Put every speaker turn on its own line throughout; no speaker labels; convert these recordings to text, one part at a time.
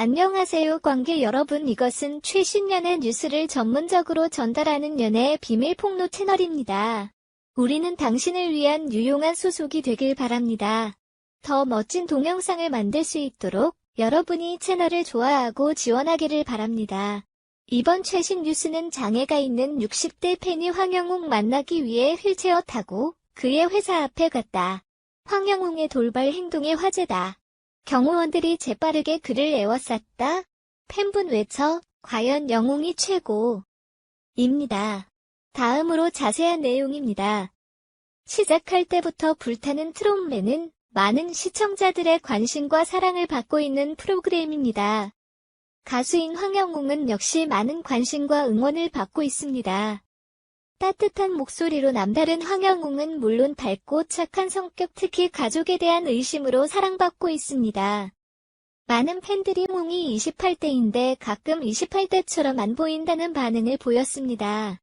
안녕하세요 관계 여러분 이것은 최신 연애 뉴스를 전문적으로 전달하는 연애의 비밀 폭로 채널입니다. 우리는 당신을 위한 유용한 소속이 되길 바랍니다. 더 멋진 동영상을 만들 수 있도록 여러분이 채널을 좋아하고 지원하기를 바랍니다. 이번 최신 뉴스는 장애가 있는 60대 팬이 황영웅 만나기 위해 휠체어 타고 그의 회사 앞에 갔다. 황영웅의 돌발 행동이 화제다. 경호원들이 재빠르게 그를 에워쌌다. 팬분 외쳐, 과연 영웅이 최고. 입니다. 다음으로 자세한 내용입니다. 시작할 때부터 불타는 트롯맨은 많은 시청자들의 관심과 사랑을 받고 있는 프로그램입니다. 가수인 황영웅은 역시 많은 관심과 응원을 받고 있습니다. 따뜻한 목소리로 남다른 황영웅은 물론 밝고 착한 성격 특히 가족에 대한 의심으로 사랑받고 있습니다. 많은 팬들이 웅이 28대인데 가끔 28대처럼 안 보인다는 반응을 보였습니다.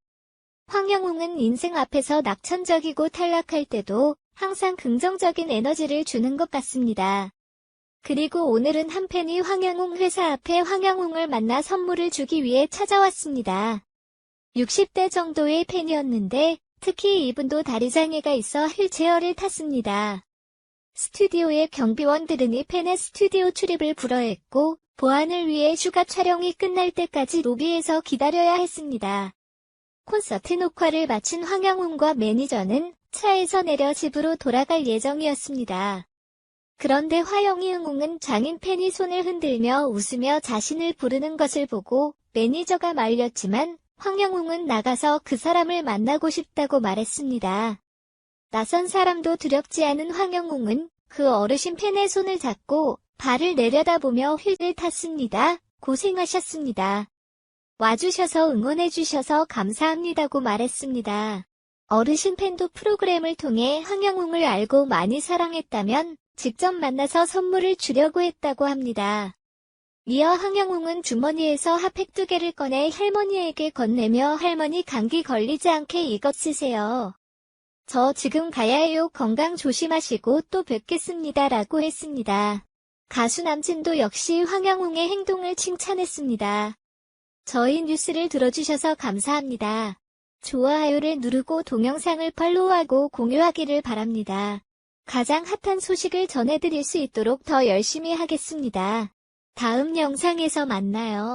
황영웅은 인생 앞에서 낙천적이고 탈락할 때도 항상 긍정적인 에너지를 주는 것 같습니다. 그리고 오늘은 한 팬이 황영웅 회사 앞에 황영웅을 만나 선물을 주기 위해 찾아왔습니다. 60대 정도의 팬이었는데 특히 이분도 다리 장애가 있어 휠체어를 탔습니다. 스튜디오의 경비원들은 이 팬의 스튜디오 출입을 불허했고 보안을 위해 휴가 촬영이 끝날 때까지 로비에서 기다려야 했습니다. 콘서트 녹화를 마친 황영웅과 매니저는 차에서 내려 집으로 돌아갈 예정이었습니다. 그런데 화영이 응웅은 장인 팬이 손을 흔들며 웃으며 자신을 부르는 것을 보고 매니저가 말렸지만 황영웅은 나가서 그 사람을 만나고 싶다고 말했습니다. 낯선 사람도 두렵지 않은 황영웅은 그 어르신 팬의 손을 잡고 발을 내려다보며 휠을 탔습니다. 고생하셨습니다. 와주셔서 응원해주셔서 감사합니다고 말했습니다. 어르신 팬도 프로그램을 통해 황영웅을 알고 많이 사랑했다면 직접 만나서 선물을 주려고 했다고 합니다. 이어 황영웅은 주머니에서 핫팩 두 개를 꺼내 할머니에게 건네며 할머니 감기 걸리지 않게 이것 쓰세요. 저 지금 가야 해요. 건강 조심하시고 또 뵙겠습니다. 라고 했습니다. 가수 남친도 역시 황영웅의 행동을 칭찬했습니다. 저희 뉴스를 들어주셔서 감사합니다. 좋아요를 누르고 동영상을 팔로우하고 공유하기를 바랍니다. 가장 핫한 소식을 전해드릴 수 있도록 더 열심히 하겠습니다. 다음 영상에서 만나요.